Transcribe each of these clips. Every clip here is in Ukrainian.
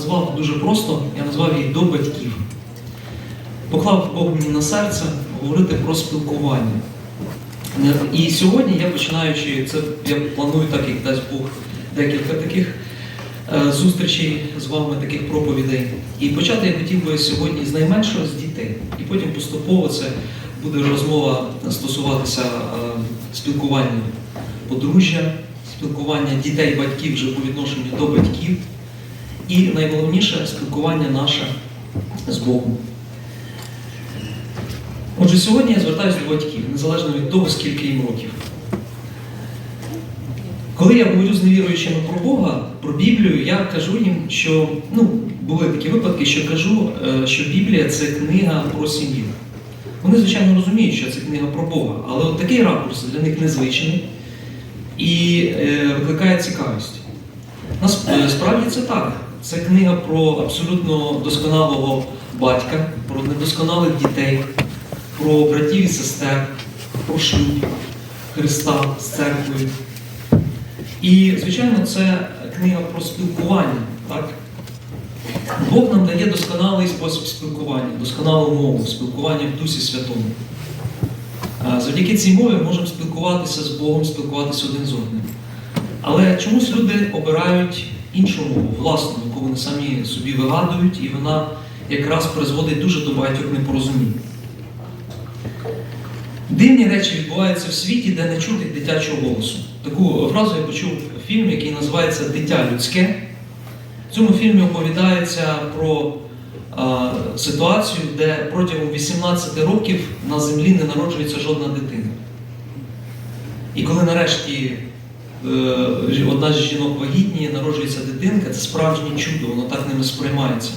назвав дуже просто, я назвав її до батьків. Поклав Бог мені на серце говорити про спілкування. І сьогодні я починаючи, це я планую, так як дасть Бог, декілька таких е, зустрічей з вами, таких проповідей. І почати я хотів би сьогодні з найменшого з дітей. І потім поступово це буде розмова стосуватися е, спілкування подружжя, спілкування дітей, батьків вже по відношенню до батьків. І найголовніше спілкування наше з Богом. Отже, сьогодні я звертаюся до батьків, незалежно від того, скільки їм років. Коли я говорю з невіруючими про Бога, про Біблію, я кажу їм, що ну, були такі випадки, що кажу, е, що Біблія це книга про сім'ю. Вони, звичайно, розуміють, що це книга про Бога, але от такий ракурс для них незвичний і е, викликає цікавість. Насправді це так. Це книга про абсолютно досконалого батька, про недосконалих дітей, про братів і сестер, про шлюб Христа з церквою. І, звичайно, це книга про спілкування. Так? Бог нам дає досконалий спосіб спілкування, досконалу мову, спілкування в Дусі Святому. Завдяки цій мові можемо спілкуватися з Богом, спілкуватися один з одним. Але чомусь люди обирають іншу мову, власну, яку вони самі собі вигадують, і вона якраз призводить дуже до багатьох непорозумінь. Дивні речі відбуваються в світі, де не чути дитячого голосу. Таку фразу я почув в фільмі, який називається Дитя людське. В цьому фільмі оповідається про а, ситуацію, де протягом 18 років на землі не народжується жодна дитина. І коли нарешті одна з жінок вагітніє, народжується дитинка, це справжнє чудо, воно так ними сприймається.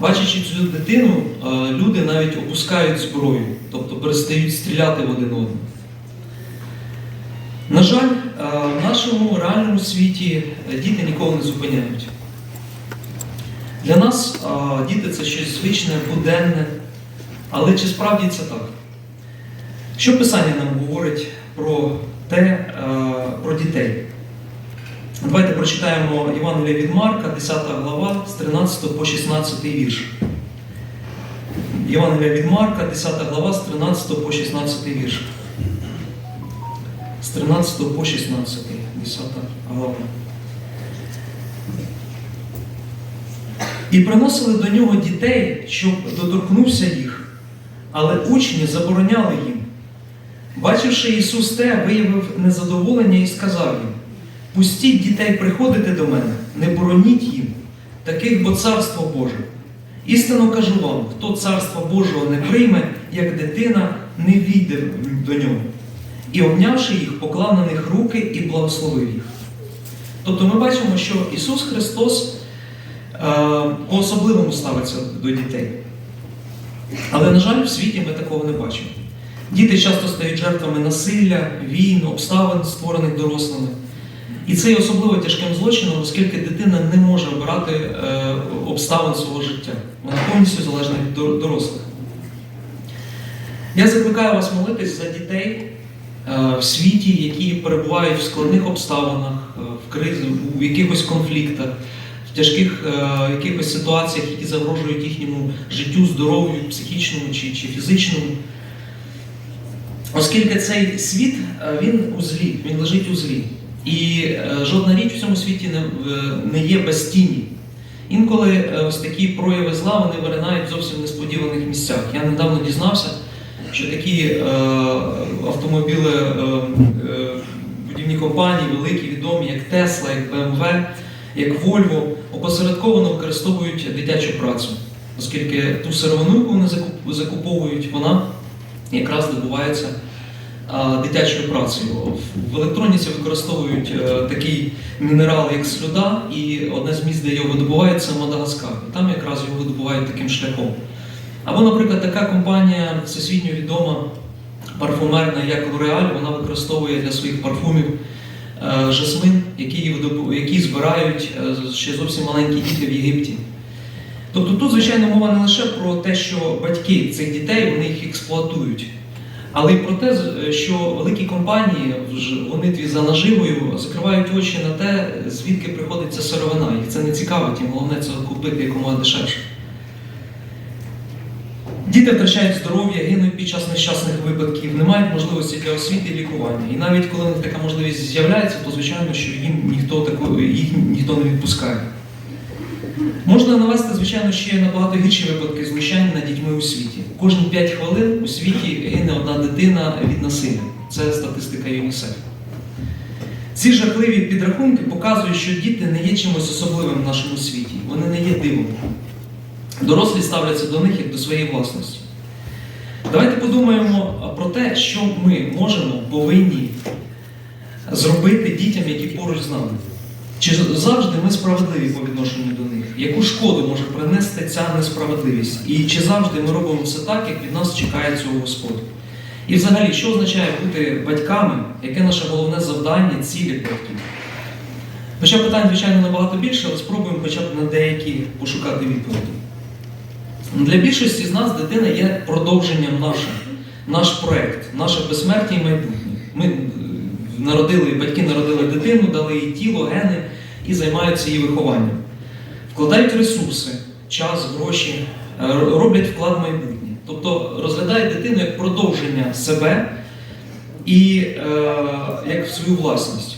Бачачи цю дитину, е, люди навіть опускають зброю, тобто перестають стріляти в один одного. На жаль, е, в нашому реальному світі е, діти ніколи не зупиняють. Для нас е, діти це щось звичне, буденне, але чи справді це так? Що Писання нам говорить про те, е, про дітей? Давайте прочитаємо Євангелія від Марка, 10 глава, з 13 по 16 вірш. Євангелія від Марка, 10 глава, з 13 по 16 вірш. З 13 по 16, 10 глава. І приносили до нього дітей, щоб доторкнувся їх, але учні забороняли їм. Бачивши Ісус те, виявив незадоволення і сказав їм: Пустіть дітей приходити до мене, не бороніть їм, таких бо царство Боже. Істинно кажу вам, хто царства Божого не прийме, як дитина, не війде до нього. І обнявши їх, поклав на них руки і благословив їх. Тобто ми бачимо, що Ісус Христос е, по-особливому ставиться до дітей. Але, на жаль, в світі ми такого не бачимо. Діти часто стають жертвами насилля, війн, обставин, створених дорослими. І це є особливо тяжким злочином, оскільки дитина не може обирати е, обставин свого життя. Вона повністю залежна від дорослих. Я закликаю вас молитись за дітей е, в світі, які перебувають в складних обставинах, е, в кризі, у якихось конфліктах, в тяжких е, якихось ситуаціях, які загрожують їхньому життю, здоров'ю, психічному чи, чи фізичному. Оскільки цей світ е, він у злі, він лежить у злі. І е, жодна річ в цьому світі не, є без тіні. Інколи е, ось такі прояви зла вони виринають в зовсім несподіваних місцях. Я недавно дізнався, що такі е, автомобіли, е, будівні компанії, великі, відомі, як Тесла, як BMW, як Volvo, опосередковано використовують дитячу працю, оскільки ту сировину, яку вони закуповують, вона якраз добувається дитячою працею. В електроніці використовують е, такий мінерал, як слюда, і одне з місць, де його видобувають, це Мадагаскар. Там якраз його видобувають таким шляхом. Або, наприклад, така компанія всесвітньо відома, парфумерна, як L'Oreal, вона використовує для своїх парфумів е, жасмин, який, який збирають е, ще зовсім маленькі діти в Єгипті. Тобто тут, звичайно, мова не лише про те, що батьки цих дітей вони їх експлуатують. Але й про те, що великі компанії в гонитві за наживою закривають очі на те, звідки приходить ця сировина. Їх це не цікавить, їм головне це купити якомога дешевше. Діти втрачають здоров'я, гинуть під час нещасних випадків, не мають можливості для освіти і лікування. І навіть коли така можливість з'являється, то звичайно, що їм ніхто такої, їх ніхто не відпускає. Можна навести, звичайно, ще набагато гірші випадки знущання над дітьми у світі. Кожні 5 хвилин у світі гине одна дитина від насилля. Це статистика ЮНІСЕФ. Ці жахливі підрахунки показують, що діти не є чимось особливим в нашому світі. Вони не є дивом. Дорослі ставляться до них як до своєї власності. Давайте подумаємо про те, що ми можемо, повинні зробити дітям, які поруч з нами. Чи завжди ми справедливі по відношенню до них? Яку шкоду може принести ця несправедливість? І чи завжди ми робимо все так, як від нас чекає цього Господь? І взагалі, що означає бути батьками? Яке наше головне завдання, цілі батьків? Хоча питань, звичайно, набагато більше, але спробуємо хоча б на деякі пошукати відповіді. Для більшості з нас дитина є продовженням нашим, наш проект, наше безсмертя і майбутнє. Ми е, народили, батьки народили дитину, дали їй тіло, гени і займаються її вихованням. Вкладають ресурси, час, гроші, е, роблять вклад в майбутнє. Тобто розглядають дитину як продовження себе і е, як свою власність.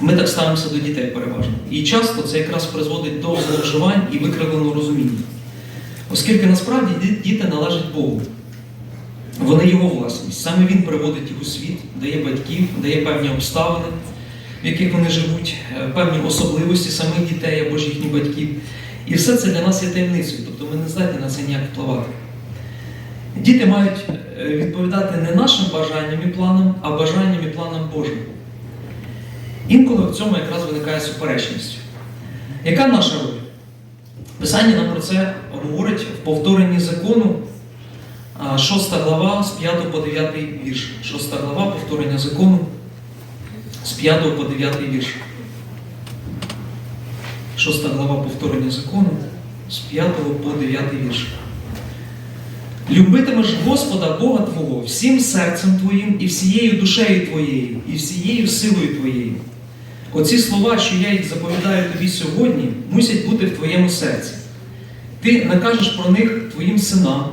Ми так ставимося до дітей переважно. І часто це якраз призводить до зловживань і викривленого розуміння. Оскільки насправді діти належать Богу. Вони його власність. Саме він приводить їх у світ, дає батьків, дає певні обставини, в яких вони живуть, е, певні особливості самих дітей або ж їхніх батьків. І все це для нас є таємницею, тобто ми не здатні на це ніяк впливати. Діти мають е, відповідати не нашим бажанням і планам, а бажанням і планам Божим. Інколи в цьому якраз виникає суперечність. Яка наша роль? Писання нам про це говорить в повторенні закону, 6 глава з 5 по 9 вірш. 6 глава повторення закону з 5 по 9 вірш. 6 глава повторення закону з 5 по 9 вірш. Любитимеш Господа Бога Твого всім серцем Твоїм і всією душею Твоєю, і всією силою Твоєю. Оці слова, що я їх заповідаю тобі сьогодні, мусять бути в твоєму серці. Ти накажеш про них твоїм синам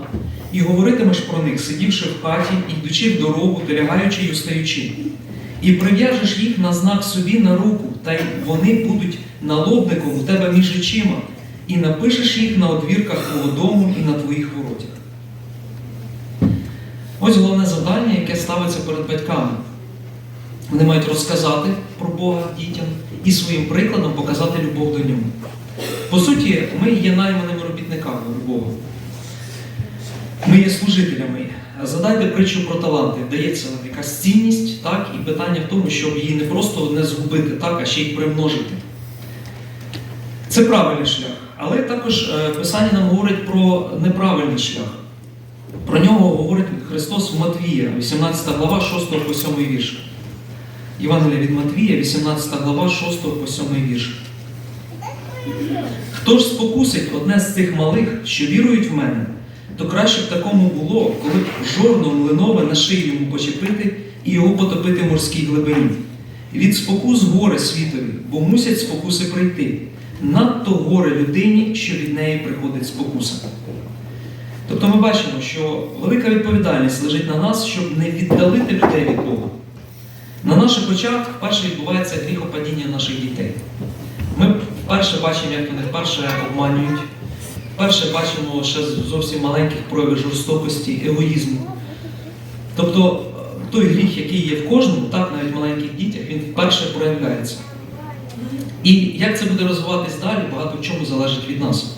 і говоритимеш про них, сидівши в хаті, і йдучи в дорогу, та лягаючи й устаючи. І прив'яжеш їх на знак собі на руку, та й вони будуть налобником у тебе між очима, і напишеш їх на одвірках твого дому і на твоїх воротях. Ось головне завдання, яке ставиться перед батьками. Вони мають розказати про Бога дітям і своїм прикладом показати любов до нього. По суті, ми є найманими робітниками Бога. Ми є служителями. Задайте притчу про таланти. Дається нам якась цінність, так, і питання в тому, щоб її не просто не згубити, так, а ще й примножити. Це правильний шлях. Але також е, Писання нам говорить про неправильний шлях. Про нього говорить Христос в Матвія, 18 глава, 6 по 7 вірш. Євангелія від Матвія, 18 глава, 6 по 7 вірш. Хто ж спокусить одне з цих малих, що вірують в мене, то краще б такому було, коли б жорно млинове на шию йому почепити і його потопити в морській глибині. Від спокус горе світові, бо мусять спокуси прийти. Надто горе людині, що від неї приходить спокуса. Тобто ми бачимо, що велика відповідальність лежить на нас, щоб не віддалити людей від Бога. На наших очах вперше відбувається гріхопадіння наших дітей. Ми вперше бачимо, як вони вперше обманюють, вперше бачимо ще зовсім маленьких проявів жорстокості, егоїзму. Тобто е, той гріх, який є в кожному, так навіть в маленьких дітях, він вперше проявляється. І як це буде розвиватись далі, багато в чому залежить від нас.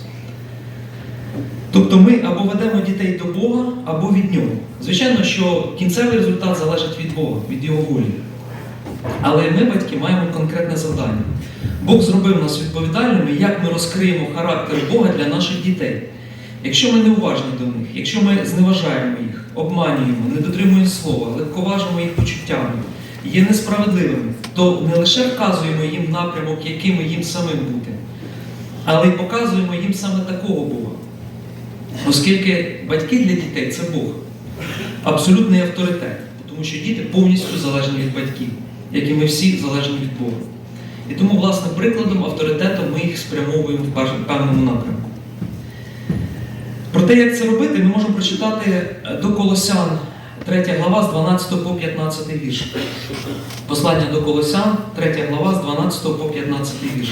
Тобто ми або ведемо дітей до Бога, або від нього. Звичайно, що кінцевий результат залежить від Бога, від Його волі. Але ми, батьки, маємо конкретне завдання. Бог зробив нас відповідальними, як ми розкриємо характер Бога для наших дітей. Якщо ми не уважні до них, якщо ми зневажаємо їх, обманюємо, не дотримуємо слова, легковажимо їх почуттями, є несправедливими, то не лише вказуємо їм напрямок, якими їм самим бути, але й показуємо їм саме такого Бога. Оскільки батьки для дітей це Бог. абсолютний авторитет, тому що діти повністю залежні від батьків, як і ми всі залежні від Бога. І тому, власне, прикладом, авторитетом ми їх спрямовуємо в певному напрямку. Про те, як це робити, ми можемо прочитати е, до Колосян, 3 глава з 12 по 15 вірш. Послання до Колосян, 3 глава з 12 по 15 вірш.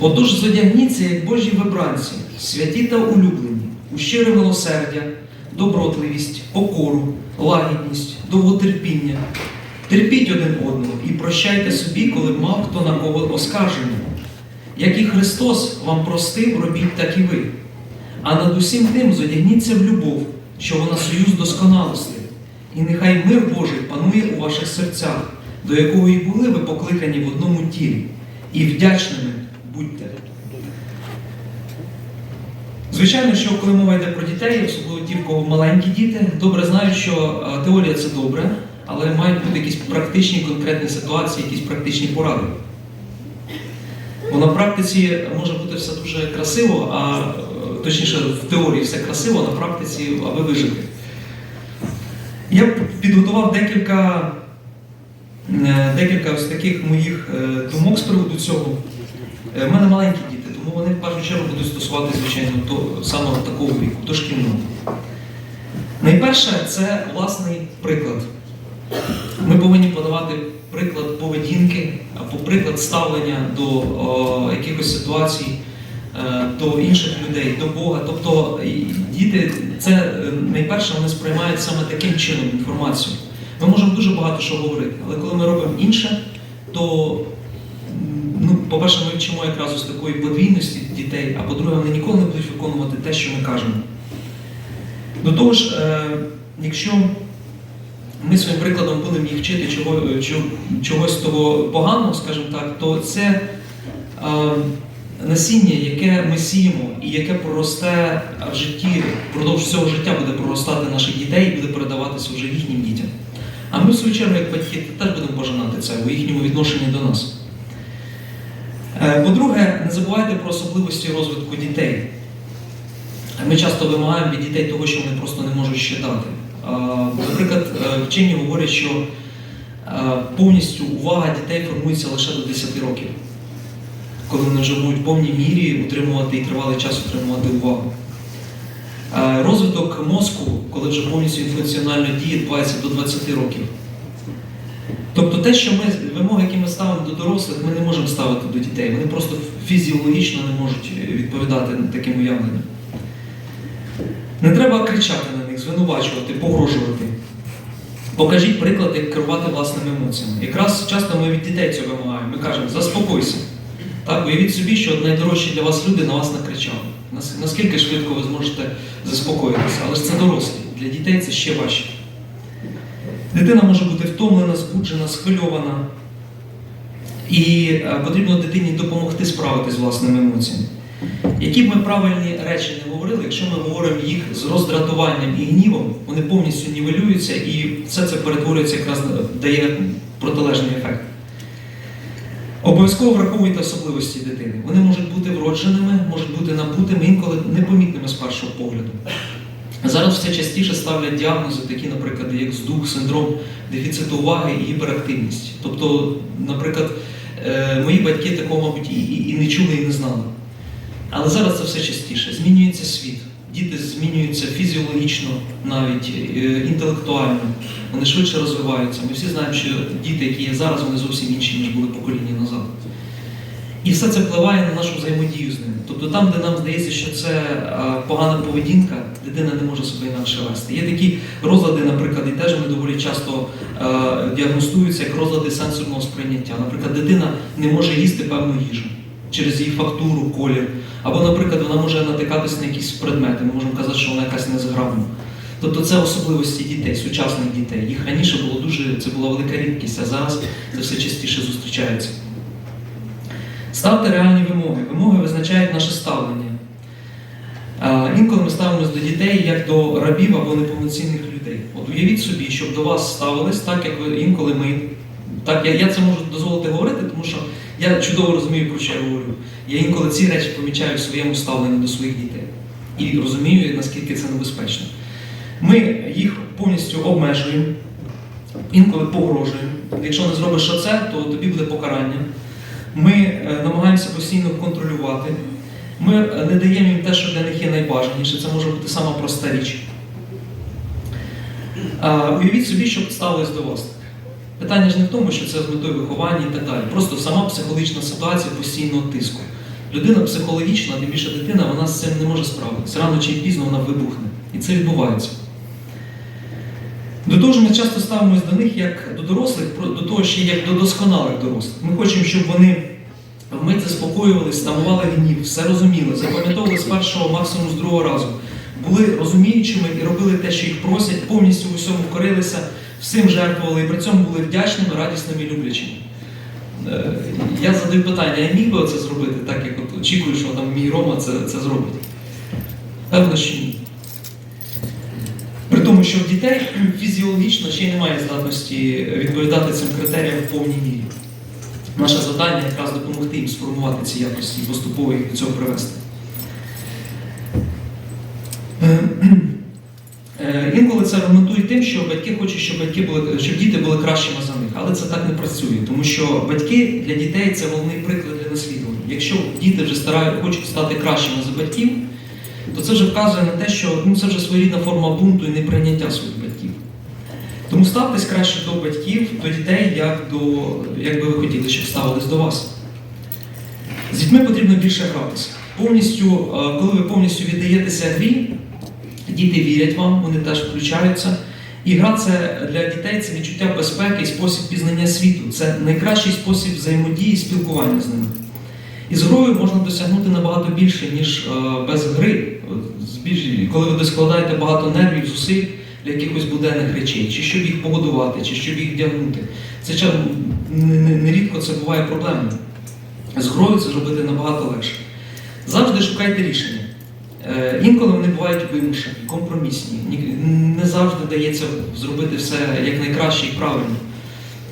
Отож зодягніться, як Божі вибранці, святі та улюблені, у щире милосердя, добротливість, покору, лагідність, довготерпіння. Терпіть один одного і прощайте собі, коли б мав хто на кого оскарження. Як і Христос вам простив, робіть так і ви. А над усім тим зодягніться в любов, що вона союз досконалості. І нехай мир Божий панує у ваших серцях, до якого і були ви покликані в одному тілі, і вдячними будьте. Звичайно, що коли мова йде про дітей, особливо ті, в кого маленькі діти, добре знають, що е, теорія це добре, але мають бути якісь практичні конкретні ситуації, якісь практичні поради. Бо на практиці може бути все дуже красиво, а е, точніше в теорії все красиво, а на практиці аби вижити. Я підготував декілька, е, декілька ось таких моїх е, думок з приводу цього. Е, В мене маленькі діти, тому вони в першу чергу будуть стосувати, звичайно, то, саме такого віку, дошкільного. Найперше, це власний приклад. Ми повинні подавати приклад поведінки або приклад ставлення до о, якихось ситуацій, е, до інших людей, до Бога. Тобто діти, це е, найперше вони сприймають саме таким чином інформацію. Ми можемо дуже багато що говорити, але коли ми робимо інше, то ну, по-перше, ми вчимо якраз ось такої подвійності дітей, а по-друге, вони ніколи не будуть виконувати те, що ми кажемо. До того ж, е, якщо ми своїм прикладом будемо їх вчити чого, чого, чогось того поганого, скажімо так, то це е, насіння, яке ми сіємо і яке проросте в житті, впродовж всього життя буде проростати наших дітей і буде передаватися вже їхнім дітям. А ми, в свою чергу, як батьки, теж будемо пожинати це у їхньому відношенні до нас. Е, По-друге, не забувайте про особливості розвитку дітей. Ми часто вимагаємо від дітей того, що вони просто не можуть ще дати. Наприклад, е, вчені говорять, що е, повністю увага дітей формується лише до 10 років, коли вони вже можуть в повній мірі утримувати і тривалий час утримувати увагу. Е, Розвиток мозку, коли вже повністю він функціонально діє, відбувається до 20 років. Тобто те, що ми вимоги, які ми ставимо до дорослих, ми не можемо ставити до дітей. Вони просто фізіологічно не можуть відповідати таким уявленням. Не треба кричати звинувачувати, погрожувати. Покажіть приклад, як керувати власними емоціями. Якраз часто ми від дітей цього вимагаємо. Ми кажемо, заспокойся. Так, уявіть собі, що найдорожчі для вас люди на вас накричали. Наскільки швидко ви зможете заспокоїтися? Але ж це дорослі. Для дітей це ще важче. Дитина може бути втомлена, збуджена, схвильована. І е, потрібно дитині допомогти справитися з власними емоціями. Які б ми правильні речі не говорили, якщо ми говоримо їх з роздратуванням і гнівом, вони повністю нівелюються і все це перетворюється якраз дає протилежний ефект. Обов'язково враховуйте особливості дитини. Вони можуть бути вродженими, можуть бути набутими, інколи непомітними з першого погляду. Зараз все частіше ставлять діагнози, такі, наприклад, як здух, синдром дефіциту уваги і гіперактивність. Тобто, наприклад, е, мої батьки такого, мабуть, і, не чули, і не знали. Але зараз це все частіше. Змінюється світ. Діти змінюються фізіологічно, навіть е, інтелектуально. Вони швидше розвиваються. Ми всі знаємо, що діти, які є зараз, вони зовсім інші, ніж були покоління назад. І все це впливає на нашу взаємодію з ними. Тобто там, де нам здається, що це е, погана поведінка, дитина не може себе інакше вести. Є такі розлади, наприклад, і теж вони доволі часто е, діагностуються як розлади сенсорного сприйняття. Наприклад, дитина не може їсти певну їжу через її фактуру, колір. Або, наприклад, вона може натикатися на якісь предмети. Ми можемо казати, що вона якась незграбна. Тобто це особливості дітей, сучасних дітей. Їх раніше було дуже, це була велика рідкість, а зараз це все частіше зустрічається. Ставте реальні вимоги. Вимоги визначають наше ставлення. Інколи ми ставимося до дітей як до рабів або неповноцінних людей. От уявіть собі, щоб до вас ставились так, як ви інколи ми. Так, я, я це можу дозволити говорити, тому що я чудово розумію, про що я говорю. Я інколи ці речі помічаю в своєму ставленні до своїх дітей. І розумію, наскільки це небезпечно. Ми їх повністю обмежуємо, інколи погрожуємо. Якщо не зробиш оце, то тобі буде покарання. Ми е, намагаємося постійно контролювати. Ми е, не даємо їм те, що для них є найбажаніше. Це може бути сама проста річ. Уявіть собі, що ставилось до вас. Питання ж не в тому, що це з метою виховання і так далі. Просто сама психологічна ситуація постійного тиску. Людина психологічна, тим більше дитина, вона з цим не може справитися. Рано чи пізно вона вибухне. І це відбувається. До того ж, ми часто ставимось до них як до дорослих, до того ще як до досконалих дорослих. Ми хочемо, щоб вони вмить заспокоювались, тамували гнів, все розуміли, запам'ятовували з першого, максимум з другого разу. Були розуміючими і робили те, що їх просять, повністю в усьому корилися, всім жертвували і при цьому були вдячними, радісними і люблячими. Е, Я задаю питання, я міг би це зробити, так як от очікую, що там мій Рома це, це зробить? Певно, що ні. При тому, що в дітей фізіологічно ще немає здатності відповідати цим критеріям в повній мірі. Наше завдання якраз допомогти їм сформувати ці якості і поступово їх до цього привести. Е, Інколи це аргументують тим, що батьки хочуть, щоб батьки були, щоб діти були кращими за них, але це так не працює, тому що батьки для дітей це головний приклад для наслідування. Якщо діти вже старають, хочуть стати кращими за батьків, то це вже вказує на те, що ну, це вже своєрідна форма бунту і неприйняття своїх батьків. Тому ставтесь краще до батьків, до дітей, як, до, як би ви хотіли, щоб ставились до вас. З дітьми потрібно більше гратися. Повністю, е, коли ви повністю віддаєтеся грі, діти вірять вам, вони теж включаються. І гра це для дітей це відчуття безпеки і спосіб пізнання світу. Це найкращий спосіб взаємодії і спілкування з ними. І з грою можна досягнути набагато більше, ніж е, без гри. Коли ви складаєте багато нервів, зусиль для якихось буденних речей, чи щоб їх погодувати, чи щоб їх вдягнути. Це нерідко це буває проблемою. З грою це зробити набагато легше. Завжди шукайте рішення. Е, Інколи вони бувають вимушені, компромісні. Не завжди вдається зробити все як найкраще і правильно.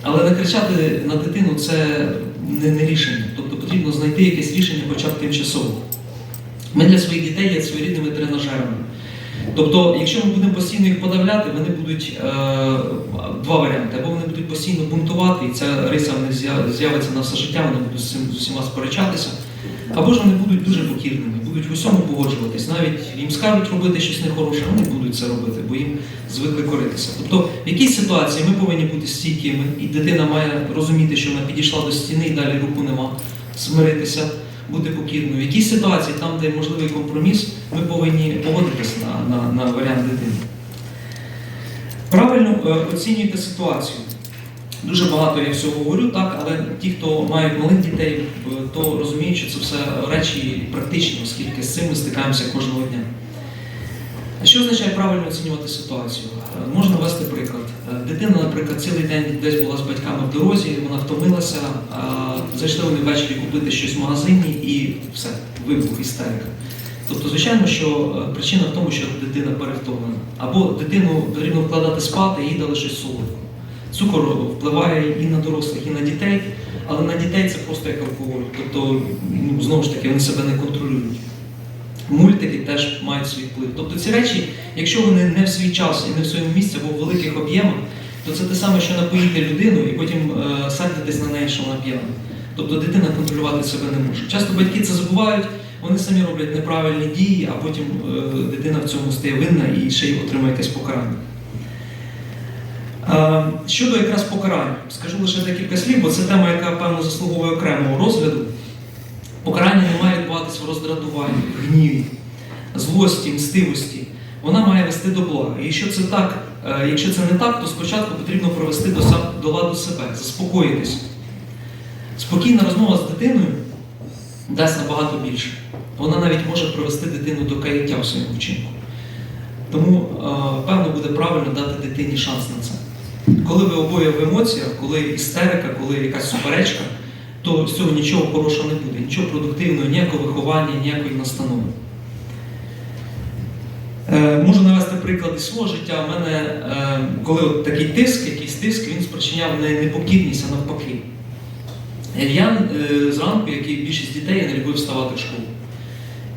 Але не кричати на дитину це не, рішення. Тобто потрібно знайти якесь рішення хоча б тимчасово. Ми для своїх дітей є своєрідними тренажерами. Тобто, якщо ми будемо постійно їх подавляти, вони будуть е, два варіанти. Або вони будуть постійно бунтувати, і ця риса з'явиться на все життя, вони будуть з усіма сперечатися. Або ж вони будуть дуже покірними, будуть в усьому погоджуватись. Навіть їм скажуть робити щось нехороше, вони будуть це робити, бо їм звикли коритися. Тобто, в якійсь ситуації ми повинні бути стійкими, і дитина має розуміти, що вона підійшла до стіни і далі руку нема, смиритися, бути покірною. В якійсь ситуації, там, де можливий компроміс, ми повинні погодитися на, на, на варіант дитини. Правильно е, оцінюйте ситуацію. Дуже багато я всього говорю, так, але ті, хто мають малих дітей, е, то розуміють, що це все речі практичні, оскільки з цим ми стикаємося кожного дня. Що означає правильно оцінювати ситуацію? Е, Можна вести приклад. Е, Дитина, наприклад, цілий день десь була з батьками в дорозі, вона втомилася, зайшли вони ввечері купити щось в магазині і все, вибух, істерика. Тобто, звичайно, що причина в тому, що дитина перевтомлена. Або дитину потрібно вкладати спати, їй дали щось солодке. Цукор впливає і на дорослих, і на дітей, але на дітей це просто як алкоголь. Тобто, ну, знову ж таки, вони себе не контролюють. Мультики теж мають свій вплив. Тобто ці речі, якщо вони не в свій час і не в своєму місці або в великих об'ємах, то це те саме, що напоїти людину і потім е, садитись на неї, що вона п'яна. Тобто дитина контролювати себе не може. Часто батьки це забувають, вони самі роблять неправильні дії, а потім е, дитина в цьому стає винна і ще й отримає якесь покарання. Щодо якраз покарань, скажу лише декілька слів, бо це тема, яка певно заслуговує окремого розгляду. Покарання не має відбуватися в роздратуванні, гніві, злості, мстивості. Вона має вести до блага. І якщо це так, е, якщо це не так, то спочатку потрібно провести до, до ладу себе, заспокоїтись. Спокійна розмова з дитиною дасть набагато більше. Вона навіть може привести дитину до каяття в своєму вчинку. Тому, е, певно, буде правильно дати дитині шанс на це. Коли ви обоє в емоціях, коли істерика, коли якась суперечка, то з цього нічого хорошого не буде, нічого продуктивного, ніякого виховання, ніякої настанови. Е, можу навести приклад із свого життя. У мене, е, коли от такий тиск, якийсь тиск, він спричиняв не непокірність, а навпаки. Я е, зранку, як і більшість дітей, я не любив вставати в школу.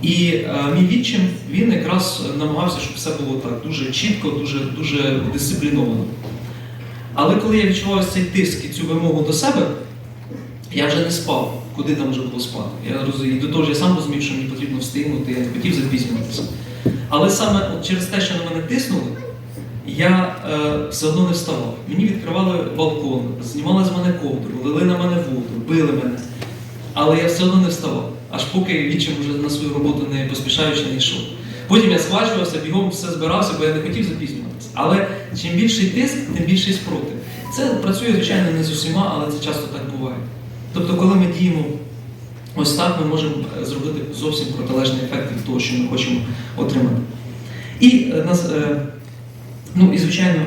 І е, мій відчим він якраз намагався, щоб все було так дуже чітко, дуже, дуже дисципліновано. Але коли я відчував цей тиск і цю вимогу до себе, я вже не спав, куди там вже було спати. Я розумію, до того ж я сам розумів, що мені потрібно встигнути, я не хотів запізнюватися. Але саме от через те, що на мене тиснули, я е, все одно не вставав. Мені відкривали балкон, знімали з мене ковдру, лили на мене воду, били мене. Але я все одно не вставав. Аж поки відчим вже на свою роботу не поспішаючи не йшов. Потім я схвачувався, бігом все збирався, бо я не хотів запізнюватися. Але чим більший тиск, тим більший спротив. Це працює, звичайно, не з усіма, але це часто так буває. Тобто, коли ми діємо ось так, ми можемо е, зробити зовсім протилежний ефект від того, що ми хочемо отримати. І е, е, ну, і звичайно,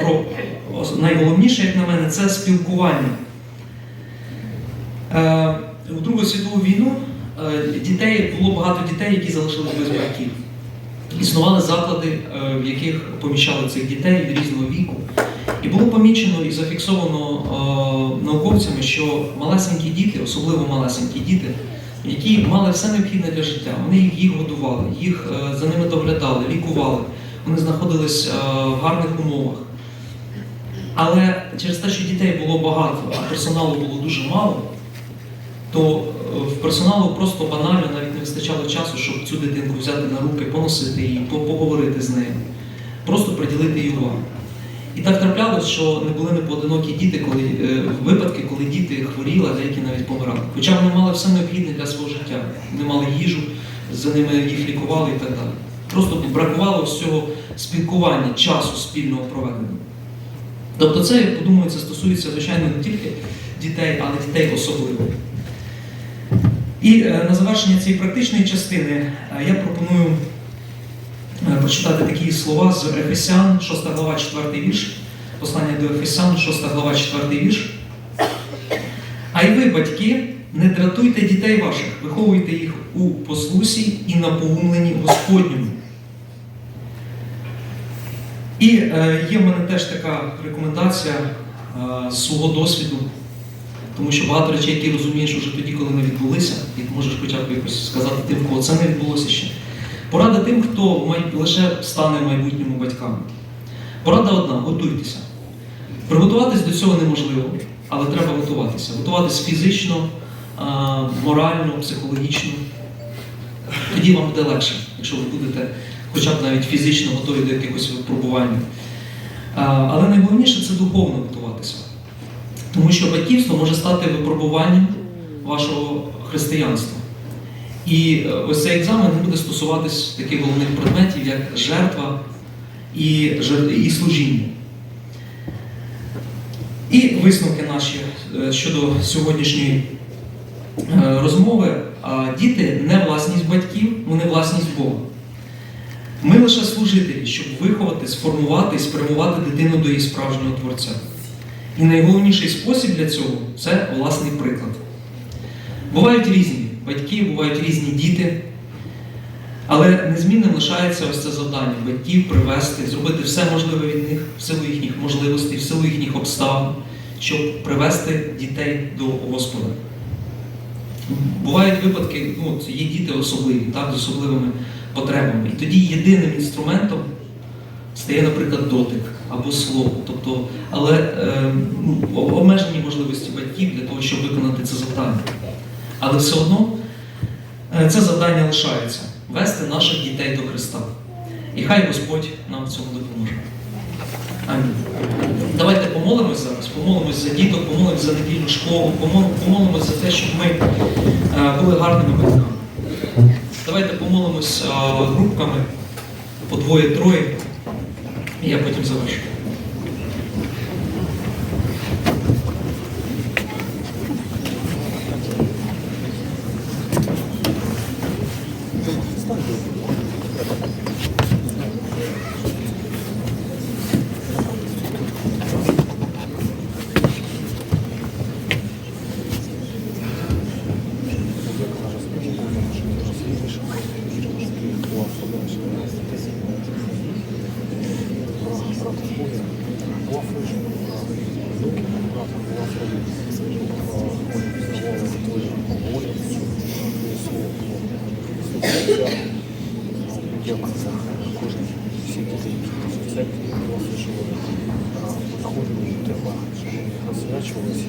про найголовніше, як на мене, це спілкування. У Другу світову війну дітей було багато дітей, які залишились без батьків. Існували заклади, е, в яких поміщали цих дітей різного віку. І було помічено і зафіксовано е, науковцями, що малесенькі діти, особливо малесенькі діти, які мали все необхідне для життя, вони їх, годували, їх е, за ними доглядали, лікували, вони знаходились в гарних умовах. Але через те, що дітей було багато, а персоналу було дуже мало, то в персоналу просто банально навіть не вистачало часу, щоб цю дитинку взяти на руки, поносити її, поговорити з нею, просто приділити їй увагу. І так траплялось, що не були непоодинокі діти, коли е, випадки, коли діти хворіли, деякі навіть помирали. Хоча вони мали все необхідне для свого життя. Вони мали їжу, за ними їх лікували і так далі. Просто бракувало ось цього спілкування, часу спільного проведеного. Тобто це, я подумаю, це стосується, звичайно, не тільки дітей, але дітей особливо. І е, на завершення цієї практичної частини е, я пропоную е, прочитати такі слова з Ефесян, 6 глава, 4 вірш. Послання до Ефесян, 6 глава, 4 вірш. А й ви, батьки, не дратуйте дітей ваших, виховуйте їх у послусі і напоумленні Господньому. І є в мене теж така рекомендація з свого досвіду, тому що багато речей, які розумієш уже тоді, коли не відбулися, і можеш хоча б якось сказати тим, кого це не відбулося ще. Порада тим, хто май... лише стане в майбутньому батьками. Порада одна готуйтеся. Приготуватись до цього неможливо, але треба готуватися. Готуватись фізично, морально, психологічно. Тоді вам буде легше, якщо ви будете хоча б навіть фізично готові до якихось випробувань. Але найголовніше це духовно готуватися. Тому що батьківство може стати випробуванням вашого християнства. І е, ось цей екзамен буде стосуватись таких головних предметів, як жертва і, і служіння. І висновки наші е, щодо сьогоднішньої е, розмови. Діти не власність батьків, вони власність Бога. Ми лише служителі, щоб виховати, сформувати і спрямувати дитину до її справжнього творця. І найголовніший спосіб для цього це власний приклад. Бувають різні батьки, бувають різні діти, але незмінним лишається ось це завдання батьків привести, зробити все можливе від них, в силу їхніх можливостей, в силу їхніх обставин, щоб привести дітей до Господа. Бувають випадки, ну, є діти особливі, так, з особливими потребами. І тоді єдиним інструментом стає, наприклад, дотик або слово. Тобто, але е, обмежені можливості батьків для того, щоб виконати це завдання. Але все одно е, це завдання лишається вести наших дітей до Христа. І хай Господь нам в цьому допоможе. Амінь. Давайте помолимось зараз, помолимось за діток, помолимось за недільну школу, помол- помолимось за те, щоб ми е, були гарними батьками. Давайте помолимось е, групками по двоє-троє, і я потім завершу. Можемо жити, розвячувалися.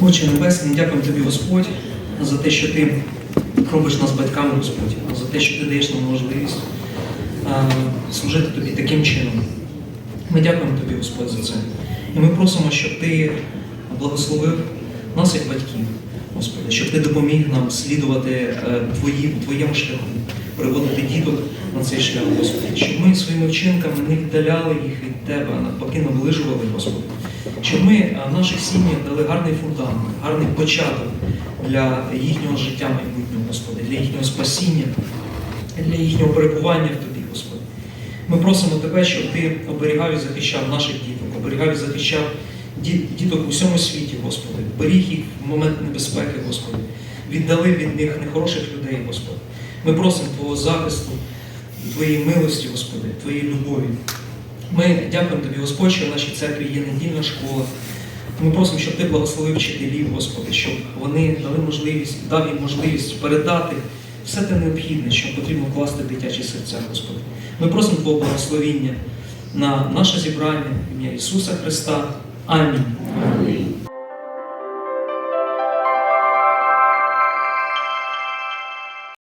Отче Небесний, дякуємо тобі, Господь, за те, що ти робиш нас батьками, Господь, те, що ти даєш нам можливість служити тобі таким чином. Ми дякуємо тобі, Господь, за це. І ми просимо, щоб ти благословив нас як батьків, Господи, щоб ти допоміг нам слідувати е, твої, твоєму шляху, приводити діток на цей шлях, Господи, щоб ми своїми вчинками не віддаляли їх від Тебе, а навпаки наближували, Господи. Щоб ми в наших сім'ях дали гарний фундамент, гарний початок для їхнього життя майбутнього, Господи, для їхнього спасіння, для їхнього перебування в Тобі, Господи. Ми просимо Тебе, щоб Ти оберігав і захищав наших діток, оберігав і захищав діток у всьому світі, Господи. Беріг їх в момент небезпеки, Господи. Віддали від них нехороших людей, Господи. Ми просимо Твого захисту, Твоєї милості, Господи, Твоєї любові. Ми дякуємо Тобі, Господь, що в нашій церкві є недільна школа. Ми просимо, щоб Ти благословив вчителів, Господи, щоб вони дали можливість, дав їм можливість передати все те необхідне, що потрібно вкласти в дитячі серця, Господи. Ми просимо Твого благословіння на наше зібрання ім'я Ісуса Христа. Амінь.